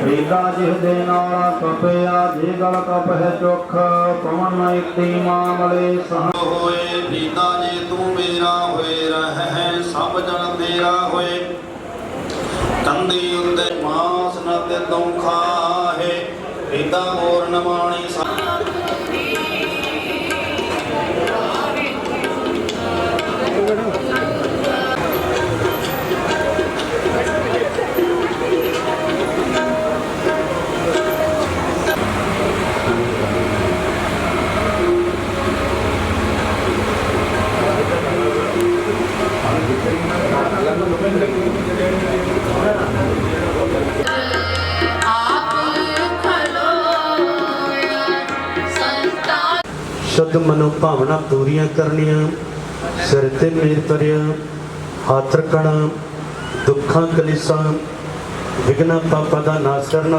ਫਰੀਦਾ ਜਿਹ ਦੇ ਨਾਲ ਕਪਿਆ ਜੇ ਗਲ ਕਪ ਹੈ ਚੁਖ, ਪਵਨ ਇਤੀ ਮਾਮਲੇ ਸਹ ਹੋਏ। ਫਰੀਦਾ ਜੇ, ਤੂੰ ਮੇਰਾ ਹੋਏ, ਰਹਿ ਸਭ ਜਨ ਤੇਰਾ ਹੋਏ। ਕੰਦੀ ਉੱਤੇ ਮਾਸ ਨ ਤੇ ਤੂੰ ਖਾਹੇ ਮੋਰ ਨਮਾਣੀ ਸ਼ੁੱਧ ਮਨੋ ਭਾਵਨਾ ਪੂਰੀਆਂ ਕਰਨੀਆਂ, ਸਿਰ ਤੇ ਮੇਰ ਤਰਿਆ, ਹੱਥ ਰਖਣਾ, ਦੁੱਖਾਂ, ਕਲਿਸਾਂ ਵਿਗਨਾ ਪਾਪਾਂ ਦਾ ਨਾਸ਼ ਕਰਨਾ।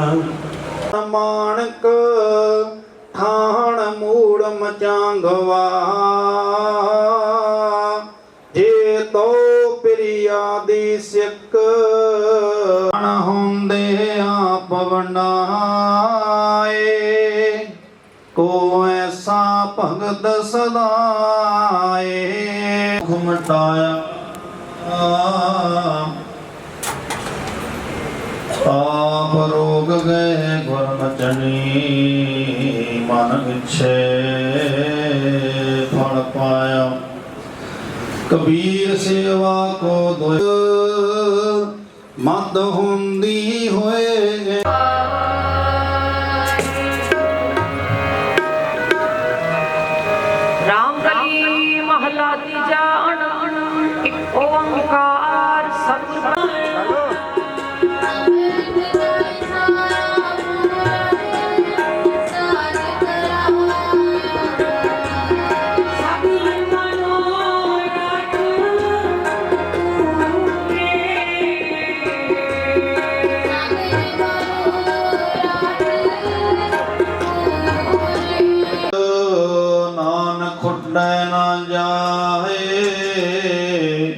ਮਾਣਕ ਥਾਣ ਮੂੜ ਮਚਾਂਗਵਾ। ਜੇ ਤੋ ਪ੍ਰਿਆ ਦੀ ਸਿੱਕ ਹੁੰਦੇ ਆ ਪਵਨਾ ਕੋ ਐਸਾ ਭਗਤ ਸਦਾਏ। ਘੁਮਟਾਇਆ ਆਪ ਰੋਗ ਗਏ ਗੁਰਚਨੀ ਮਨ ਵਿਛੇ ਫਲ ਪਾਇਆ। ਕਬੀਰ ਸੇਵਾ ਕੋ ਦੁਇ, ਮਦ ਹੁੰਦੀ ਕਲੀ ਮਹਲਾ ਜਾਏ।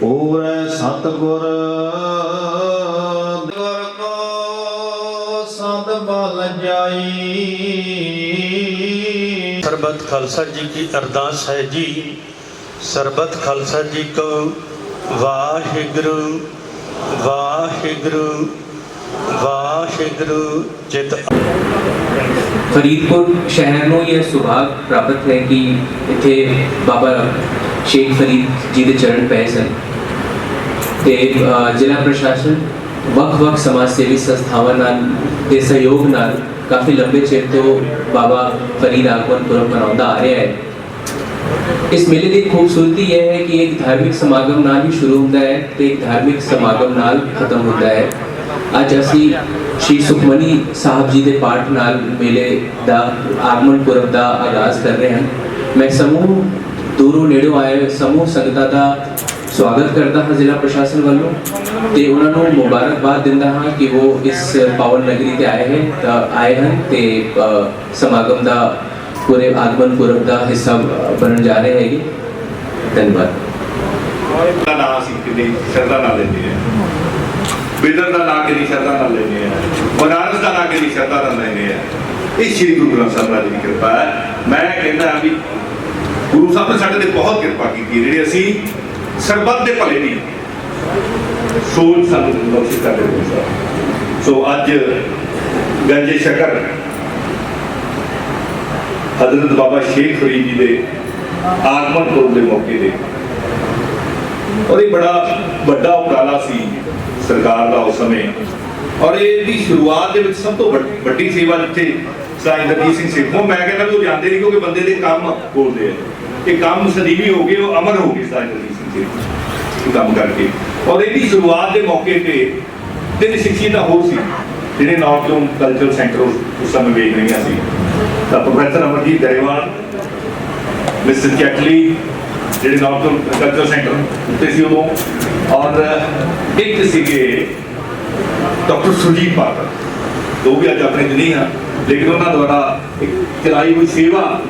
ਪੂਰੇ ਸਤਗੁਰ ਗੁਰ ਕੋ ਸਦ ਬਲ ਜਾਈ। ਸਰਬਤ ਖਾਲਸਾ ਜੀ ਕੀ ਅਰਦਾਸ ਹੈ ਜੀ। ਸਰਬਤ ਖਾਲਸਾ ਜੀ ਕੋ ਵਾਹਿਗੁਰੂ ਵਾਹਿਗੁਰੂ ਵਾਹਿਗੁਰੂ ਜਿਤ ਫਰੀਦਕੋਟ ਸ਼ਹਿਰ ਨੂੰ ਇਹ ਸੁਭਾਗ ਪ੍ਰਾਪਤ ਹੈ ਕਿ ਇੱਥੇ ਬਾਬਾ ਸ਼ੇਖ ਫਰੀਦ ਜੀ ਦੇ ਚਰਨ ਪਏ ਸਨ। ਤੇ ਜ਼ਿਲ੍ਹਾ ਪ੍ਰਸ਼ਾਸਨ ਵੱਖ-ਵੱਖ ਸਮਾਜ ਸੇਵੀ ਸੰਸਥਾਵਾਂ ਨਾਲ ਦੇ ਸਹਿਯੋਗ ਨਾਲ ਕਾਫੀ ਲੰਬੇ ਚਿਰ ਤੋਂ ਬਾਬਾ ਫਰੀਦ ਆਗਮਨ ਪੁਰਬ ਮਨਾਉਂਦਾ ਆ ਰਿਹਾ ਹੈ। ਇਸ ਮੇਲੇ ਦੀ ਖੂਬਸੂਰਤੀ ਇਹ ਹੈ ਕਿ ਇੱਕ ਧਾਰਮਿਕ ਸਮਾਗਮ ਨਾਲ ਹੀ ਸ਼ੁਰੂ ਹੁੰਦਾ ਹੈ ਤੇ ਇੱਕ ਧਾਰਮਿਕ ਸਮਾਗਮ ਨਾਲ ਖਤਮ ਹੁੰਦਾ ਹੈ। ਅੱਜ ਅਸੀਂ ਸ਼੍ਰੀ ਸੁਖਮਨੀ ਸਾਹਿਬ ਜੀ ਦੇ ਪਾਠ ਨਾਲ ਮੇਲੇ ਦਾ ਆਗਮਨ ਪੁਰਬ ਦਾ ਆਗਾਜ਼ ਕਰ ਰਹੇ ਹਾਂ। ਮੈਂ ਸਮੂਹ ਦੂਰੋਂ ਨੇੜੋਂ ਆਏ ਸਮੂਹ ਸੰਗਤਾਂ ਦਾ ਸਵਾਗਤ ਕਰਦਾ ਹਾਂ ਜ਼ਿਲ੍ਹਾ ਪ੍ਰਸ਼ਾਸਨ ਵੱਲੋਂ ਤੇ ਉਹਨਾਂ ਨੂੰ ਮੁਬਾਰਕਬਾਦ ਦਿੰਦਾ ਹਾਂ ਕਿ ਉਹ ਇਸ ਪਾਵਨ ਨਗਰੀ ਤੇ ਆਏ ਹਨ ਤਾਂ ਆਏ ਹਨ ਤੇ ਸਮਾਗਮ ਦਾ ਪੂਰੇ ਆਗਮਨ ਪੁਰਬ ਦਾ ਹਿੱਸਾ ਬਣਨ ਜਾ ਰਹੇ ਹੈਗੇ। ਧੰਨਵਾਦ। ਦਾ ਨਾਂ ਅਸੀਂ ਕਿਤੇ ਸ਼ਰਧਾ ਨਾਲ ਲੈਂਦੇ ਆ ਬਿਦਰ ਦਾ ਨਾਂ ਕਿਤੇ ਸ਼ਰਧਾ ਨਾਲ ਲੈਂਦੇ ਆ। ਬਨਾਰਸ ਦਾ ਨਾਂ ਕਿਤੇ ਸ਼ਰਧਾ ਨਾਲ ਲੈਂਦੇ ਆ। ਇਹ ਸ੍ਰੀ ਗੁਰੂ ਗ੍ਰੰਥ ਸਾਹਿਬ ਮਹਾਰਾਜ ਦੀ ਕਿਰਪਾ ਹੈ। ਮੈਂ ਕਹਿੰਦਾ ਵੀ ਗੁਰੂ ਸਾਹਿਬ ਨੇ ਸਾਡੇ ਤੇ ਬਹੁਤ ਕਿਰਪਾ ਕੀਤੀ ਹੈ, ਅਸੀਂ ਸਰਬੱਤ ਦੇ ਭਲੇ ਦੀ ਸੋਚ ਸਾਨੂੰ ਬਖਸ਼ਿਸ਼ ਕਰਦੇ ਗੁਰੂ ਸੋ ਅੱਜ ਗੰਜੇ ਸ਼ਕਰ ਹਜ਼ਰਤ ਬਾਬਾ ਸ਼ੇਖ ਫਰੀਦ ਜੀ ਦੇ ਆਗਮਨ ਪੁਰਬ ਦੇ ਮੌਕੇ ਤੇ ਔਰ ਬੜਾ ਵੱਡਾ ਉਪਰਾਲਾ ਸੀ। ਸਰਕਾਰ ਦਾ ਉਸ ਸਮੇਂ। ਔਰ ਇਹਦੀ ਸ਼ੁਰੂਆਤ ਦੇ ਵਿੱਚ ਸਭ ਤੋਂ ਵੱਡੀ ਸੇਵਾ ਜਿੱਥੇ ਸਾਈਂ ਦਰਜੀਤ ਸਿੰਘ ਸੇਖੋਂ, ਮੈਂ ਕਹਿੰਦਾ ਵੀ ਉਹ ਜਾਂਦੇ ਨਹੀਂ ਕਿਉਂਕਿ ਬੰਦੇ ਦੇ ਕੰਮ ਬੋਲਦੇ ਆ। ਇਹ ਕੰਮ ਸਦੀਵੀ ਹੋ ਗਏ, ਉਹ ਅਮਰ ਹੋ ਗਏ ਸਾਈਂ ਦਰਜੀਤ ਸਿੰਘ ਸੇਖੋਂ। ਕੰਮ ਕਰਕੇ। ਔਰ ਇਹਦੀ ਸ਼ੁਰੂਆਤ ਦੇ ਮੌਕੇ ਤੇ ਤਿੰਨ ਸ਼ਖਸੀਅਤਾਂ ਹੋਰ ਸੀ, ਜਿਹੜੇ ਨਾਰਥ ਜ਼ੋਨ ਕਲਚਰ ਸੈਂਟਰ ਉਸ ਸਮੇਂ ਵੇਖ ਰਹੀਆਂ ਸੀ। ਤਾਂ ਪ੍ਰੋਫੈਸਰ ਅਮਰਜੀਤ ਗਰੇਵਾਲ, ਮਿਸਟਰ ਚੈਟਲੀ ਜਿਹੜੇ ਨਾਰਥ ਕਲਚਰ ਸੈਂਟਰ ਉੱਤੇ ਸੀ ਉਦੋਂ ਔਰ ਇੱਕ ਸੀਗੇ ਡਾਕਟਰ ਸੁਜੀਤ ਪਾਤਰ। ਉਹ ਵੀ ਅੱਜ ਆਪਣੇ 'ਚ ਨਹੀਂ ਆ, ਲੇਕਿਨ ਉਹਨਾਂ ਦੁਆਰਾ ਇੱਕ ਚਲਾਈ ਹੋਈ ਸੇਵਾ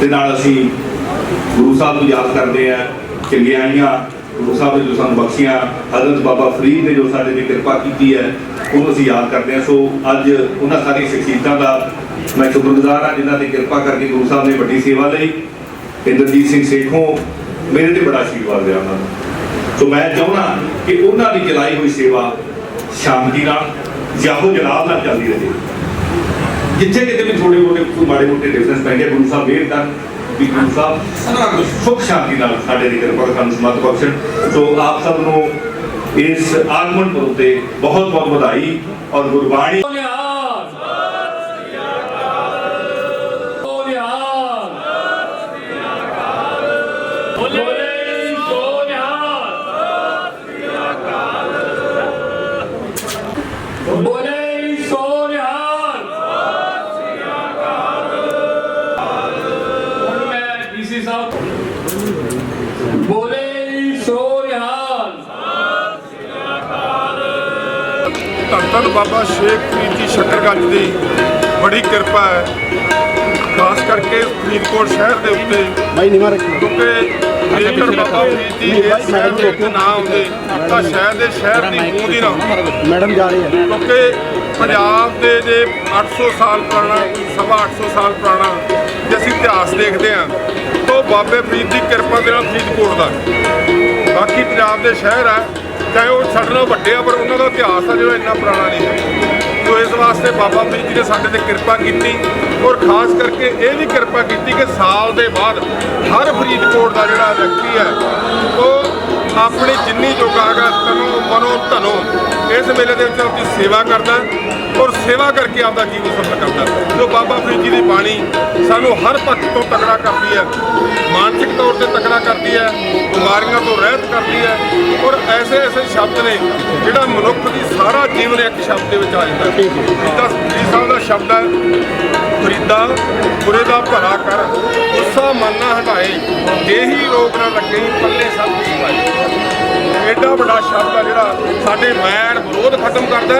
ਦੇ ਨਾਲ ਅਸੀਂ ਗੁਰੂ ਸਾਹਿਬ ਨੂੰ ਯਾਦ ਕਰਦੇ ਆ ਚੰਗਿਆਈਆਂ ਗੁਰੂ ਸਾਹਿਬ ਨੇ ਜੋ ਸਾਨੂੰ ਬਖਸ਼ੀਆਂ, ਹਜ਼ਰਤ ਬਾਬਾ ਫਰੀਦ ਨੇ ਜੋ ਸਾਡੇ ਤੇ ਕਿਰਪਾ ਕੀਤੀ ਹੈ, ਉਹਨੂੰ ਅਸੀਂ ਯਾਦ ਕਰਦੇ ਹਾਂ। ਸੋ ਅੱਜ ਉਹਨਾਂ ਸਾਰੀਆਂ ਸ਼ਖਸੀਅਤਾਂ ਦਾ ਮੈਂ ਸ਼ੁਕਰਗੁਜ਼ਾਰ ਹਾਂ ਜਿਨ੍ਹਾਂ ਦੀ ਕਿਰਪਾ ਕਰਕੇ ਗੁਰੂ ਸਾਹਿਬ ਨੇ ਵੱਡੀ ਸੇਵਾ ਲਈ। ਇੰਦਰਜੀਤ ਸਿੰਘ ਸੇਖੋਂ ਮੇਰੇ ਤੇ ਬੜਾ ਆਸ਼ੀਰਵਾਦ ਰਿਹਾ ਉਹਨਾਂ ਦਾ। ਸੋ ਮੈਂ ਚਾਹੁੰਦਾ ਕਿ ਉਹਨਾਂ ਦੀ ਚਲਾਈ ਹੋਈ ਸੇਵਾ ਸ਼ਾਂਤੀ ਨਾਲ, ਜਾਹੋ ਜਲਾਲ ਨਾਲ ਚੱਲਦੀ ਰਹੇ। ਜਿੱਥੇ ਕਿਤੇ ਵੀ ਥੋੜੇ ਮੋਟੇ ਮਾੜੇ ਮੋਟੇ ਡਿਫਰੈਂਸ ਪੈਂਦੇ ਗੁਰੂ ਸਾਹਿਬ ਮਿਹਰ ਕਰਨ, ਵੀ ਗੁਰੂ ਸਾਹਿਬ ਸਾਰਾ ਕੁਝ ਸੁਖ ਸ਼ਾਂਤੀ ਨਾਲ ਸਾਡੇ ਦੀ ਕਿਰਪਾ ਕਰਨ ਸਮਤ ਬਖਸ਼ਣ। ਸੋ ਆਪ ਸਭ ਨੂੰ ਇਸ ਆਗਮਨ ਪੁਰਬ ਤੇ ਬਹੁਤ ਬਹੁਤ ਵਧਾਈ ਔਰ ਗੁਰਬਾਣੀ। ਧੰਨ ਬਾਬਾ ਸ਼ੇਖ ਫਰੀਦ ਜੀ ਸ਼ੱਕਰਗੰਜ ਦੀ ਬੜੀ ਕਿਰਪਾ ਹੈ। ਖਾਸ ਕਰਕੇ ਫਰੀਦਕੋਟ ਸ਼ਹਿਰ ਦੇ ਉੱਤੇ। ਭਾਈ ਨਿਮਾ ਰੱਖੀ ਕਿਉਂਕਿ ਜੇਕਰ ਬਾਬਾ ਫਰੀਦ ਜੀ ਇਸ ਸ਼ਹਿਰ ਦੇ ਉੱਤੇ ਨਾ ਆਉਂਦੇ। ਤਾਂ ਸ਼ਾਇਦ ਇਹ ਸ਼ਹਿਰ ਦੀ ਗੂੰਜ ਹੀ ਨਾ ਹੁੰਦੀ ਮੈਡਮ ਜਾ ਰਹੀ ਹੈ। ਕਿਉਂਕਿ ਪੰਜਾਬ ਦੇ ਜੇ 800 ਸਾਲ ਪੁਰਾਣਾ ਸਵਾ 800 ਸਾਲ ਪੁਰਾਣਾ ਜੇ ਅਸੀਂ ਇਤਿਹਾਸ ਦੇਖਦੇ ਹਾਂ ਤਾਂ ਉਹ ਬਾਬੇ ਫਰੀਦ ਦੀ ਕਿਰਪਾ ਦੇ ਨਾਲ ਫਰੀਦਕੋਟ ਦਾ। ਬਾਕੀ ਪੰਜਾਬ ਦੇ ਸ਼ਹਿਰ ਆ ਚਾਹੇ ਉਹ ਸਾਡੇ ਨਾਲੋਂ ਵੱਡੇ ਆ, ਪਰ ਉਹਨਾਂ ਦਾ ਇਤਿਹਾਸ ਆ ਜਿਹੜਾ ਇੰਨਾ ਪੁਰਾਣਾ ਨਹੀਂ ਹੈ। ਸੋ ਇਸ ਵਾਸਤੇ ਬਾਬਾ ਫਰੀਦ ਜੀ ਨੇ ਸਾਡੇ ਤੇ ਕਿਰਪਾ ਕੀਤੀ ਔਰ ਖਾਸ ਕਰਕੇ ਇਹ ਵੀ ਕਿਰਪਾ ਕੀਤੀ ਕਿ ਸਾਲ ਦੇ ਬਾਅਦ ਹਰ ਫਰੀਦਕੋਟ ਦਾ ਜਿਹੜਾ ਵਿਅਕਤੀ ਹੈ, ਉਹ ਆਪਣੀ ਜਿੰਨੀ ਜੋਗਾਗਾ ਤਨੋ ਮਨੋ ਧਨੋ, ਇਸ ਮੇਲੇ ਦੇ ਵਿੱਚ ਆਪਣੀ ਸੇਵਾ ਕਰਦਾ। ਔਰ ਸੇਵਾ ਕਰਕੇ ਆਪਦਾ ਜੀਵਨ ਸਫਲ ਕਰਦਾ। ਜੋ ਬਾਬਾ ਫਰੀਦ ਜੀ ਦੀ ਬਾਣੀ ਸਾਨੂੰ ਹਰ ਪੱਖ ਤੋਂ ਤਕੜਾ ਕਰਦੀ ਹੈ, ਮਾਨਸਿਕ ਤੌਰ ਤੇ ਤਕੜਾ ਕਰਦੀ ਹੈ, ਬਿਮਾਰੀਆਂ ਤੋਂ ਰਹਿਤ ਕਰਦੀ ਹੈ, ਔਰ ਐਸੇ ਐਸੇ ਸ਼ਬਦ ਨੇ ਜਿਹੜਾ ਮਨੁੱਖ ਦੀ ਸਾਰਾ ਜੀਵਨ ਇੱਕ ਸ਼ਬਦ ਦੇ ਵਿੱਚ ਆ ਜਾਂਦਾ। ਹੈ ਜਿੱਦਾਂ ਜੀ ਸਾਹਿਬ ਦਾ ਸ਼ਬਦ ਹੈ, ਫਰੀਦਾ ਬੁਰੇ ਦਾ ਭਲਾ ਕਰ, ਗੁੱਸਾ ਮਨ ਨਾ ਹਟਾਏ ਇਹੀ ਰੋਗ ਨਾ ਲੱਗੇ, ਪੱਲੇ ਸਭ ਕੁਝ ਪਾਏ। ਐਡਾ ਵੱਡਾ ਸ਼ਬਦ ਆ ਜਿਹੜਾ ਸਾਡੇ ਮੈਨ ਵਿਰੋਧ ਖਤਮ ਕਰਦਾ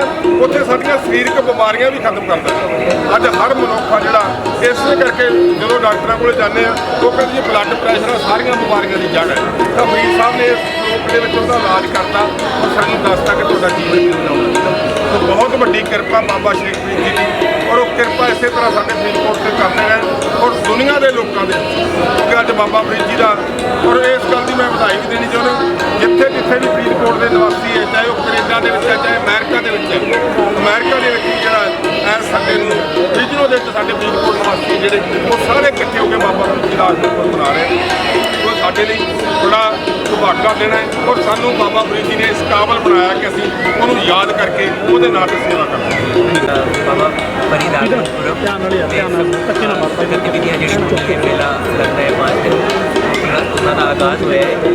ਉੱਥੇ ਸਾਡੀਆਂ ਸਰੀਰਕ ਬਿਮਾਰੀਆਂ ਵੀ ਖਤਮ ਕਰਦਾ ਅੱਜ ਹਰ ਮਨੁੱਖ ਆ ਜਿਹੜਾ, ਇਸੇ ਕਰਕੇ ਜਦੋਂ ਡਾਕਟਰਾਂ ਕੋਲ ਜਾਂਦੇ ਆ, ਉਹ ਕਹਿੰਦੇ ਜੀ ਬਲੱਡ ਪ੍ਰੈਸ਼ਰ ਆ, ਸਾਰੀਆਂ ਬਿਮਾਰੀਆਂ ਦੀ ਜੜ ਹੈ। ਤਾਂ ਫਰੀਦ ਸਾਹਿਬ ਨੇ ਇਸ ਰੋਗ ਦੇ ਵਿੱਚ ਉਹਦਾ ਇਲਾਜ ਕਰਤਾ ਔਰ ਸਾਨੂੰ ਦੱਸਤਾ ਕਿ ਤੁਹਾਡਾ ਜੀਵਨ ਕਿਵੇਂ ਲਾਉਣਾ ਸੋ ਬਹੁਤ ਵੱਡੀ ਕਿਰਪਾ ਬਾਬਾ ਸ਼੍ਰੀ ਫਰੀਦ ਜੀ ਦੀ। ਔਰ ਉਹ ਕਿਰਪਾ ਇਸੇ ਤਰ੍ਹਾਂ ਸਾਡੇ ਫਰੀਦਕੋਟ ਤੇ ਕਰਦੇ ਰਹਿਣ ਔਰ ਦੁਨੀਆ ਦੇ ਲੋਕਾਂ ਦੇ ਕਿਉਂਕਿ ਅੱਜ ਬਾਬਾ ਫਰੀਦ ਜੀ ਦਾ ਔਰ ਇਸ ਗੱਲ ਦੀ ਮੈਂ ਵਧਾਈ ਵੀ ਦੇਣੀ ਚਾਹੁੰਦਾ ਜਿੱਥੇ ਜਿੱਥੇ ਵੀ ਫਰੀਦਕੋਟ ਦੇ ਨਿਵਾਸੀ ਹੈ, ਚਾਹੇ ਉਹ ਕੈਨੇਡਾ ਦੇ ਵਿੱਚ ਹੈ, ਚਾਹੇ ਅਮਰੀਕਾ ਦੇ ਵਿੱਚ ਹੈ, ਅਮਰੀਕਾ ਦੇ ਵਿੱਚ ਵੀ ਜਿਹੜਾ ਐ ਸਾਡੇ ਨੂੰ ਰੀਜਨਲ ਦੇ ਵਿੱਚ ਸਾਡੇ ਫਰੀਦਕੋਟ ਨਿਵਾਸੀ ਜਿਹੜੇ, ਉਹ ਸਾਰੇ ਇਕੱਠੇ ਹੋ ਕੇ ਬਾਬਾ ਫਰੀਦ ਜੀ ਦਾ ਆਸ਼ੀਰਵਾਦ ਬਣਾ ਰਹੇ ਨੇ। ਉਹ ਸਾਡੇ ਲਈ ਬੜਾ ਸੁਭਾਗਾ ਦੇਣਾ ਹੈ ਔਰ ਸਾਨੂੰ ਬਾਬਾ ਫਰੀਦ ਜੀ ਨੇ ਇਸ ਕਾਬਲ ਬਣਾਇਆ ਕਿ ਅਸੀਂ ਉਹਨੂੰ ਯਾਦ ਕਰਕੇ ਉਹਦੇ ਨਾਂ ਤੇ ਸੇਵਾ ਕਰਾਂਗੇ ਬਾਬਾ फरीदाबादपुरम गतिविधियाँ जी मेला लगता है पाँच दिन उन्होंने आगाज़ हुआ है तो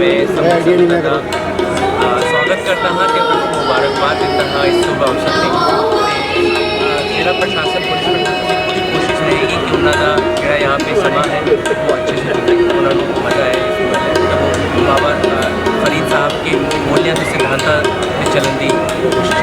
स्वागत करता हाँ उन्होंने मुबारकबाद देता हाँ इस शुभ अवसर से जिला प्रशासन पुलिस की पूरी कोशिश रहेगी कि उन्होंने जोड़ा यहाँ पे समा है वो अच्छे से उन्होंने मज़ा है बाबा फरीद साहब के मूल्यों के सिद्धांत चलन की कोशिश